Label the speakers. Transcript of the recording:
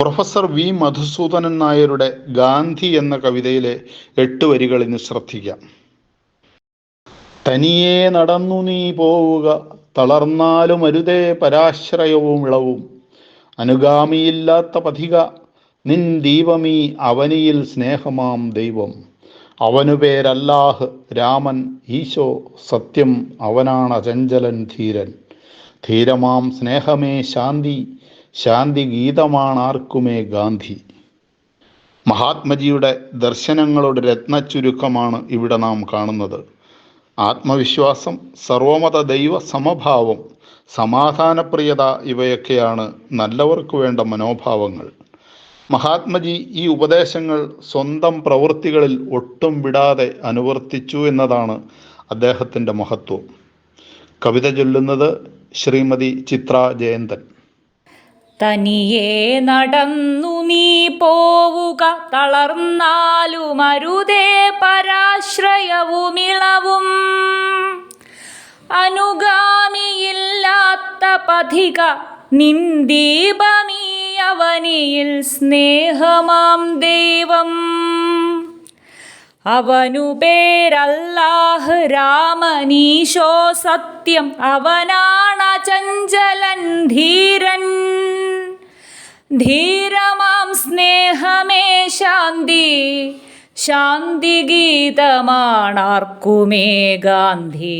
Speaker 1: Professor V Madhusoodanan നായരുടെ ഗാന്ധി എന്ന കവിതയിലെ എട്ട് വരികൾ ഇന്ന് ശ്രദ്ധിക്കാം. തനിയെ നടന്നു നീ പോവുക തളർന്നാലും അരുതേ പരാശ്രയവും ഇളവും. അനുഗാമിയില്ലാത്ത പഥിക നിൻ ദീപമീ അവനിയിൽ സ്നേഹമാം ദൈവം. അവനു പേരല്ലാഹ് രാമൻ ഈശോ സത്യം അവനാണ് അചഞ്ചലൻ ധീരൻ. ധീരമാം സ്നേഹമേ ശാന്തി ശാന്തി ഗീതമാണാർക്കുമേ ഗാന്ധി. മഹാത്മജിയുടെ ദർശനങ്ങളുടെ രത്നച്ചുരുക്കമാണ് ഇവിടെ നാം കാണുന്നത്. ആത്മവിശ്വാസം സർവമത ദൈവ സമഭാവം സമാധാനപ്രിയത ഇവയൊക്കെയാണ് നല്ലവർക്ക് വേണ്ട മനോഭാവങ്ങൾ. മഹാത്മജി ഈ ഉപദേശങ്ങൾ സ്വന്തം പ്രവൃത്തികളിൽ ഒട്ടും വിടാതെ അനുവർത്തിച്ചു എന്നതാണ് അദ്ദേഹത്തിന്റെ മഹത്വം. കവിത ചൊല്ലുന്നത് ശ്രീമതി ചിത്ര ജയന്തൻ
Speaker 2: തനിയെ നടന്നു നീ പോവുക തളർന്നാലും അരുതേ പരാശ്രയവുമിളവും അനുഗാമിയില്ലാത്ത പഥിക നിന്ദീപമീയവനിയിൽ സ്നേഹമാം ദൈവം. അവനു പേരല്ലാഹ് രാമനീശോ സത്യം അവനാണ ചഞ്ചലൻ ധീരൻ. ധീരമാം സ്നേഹമേ ശാന്തി ശാന്തി ഗീതമാണാർക്കുമേ ഗാന്ധി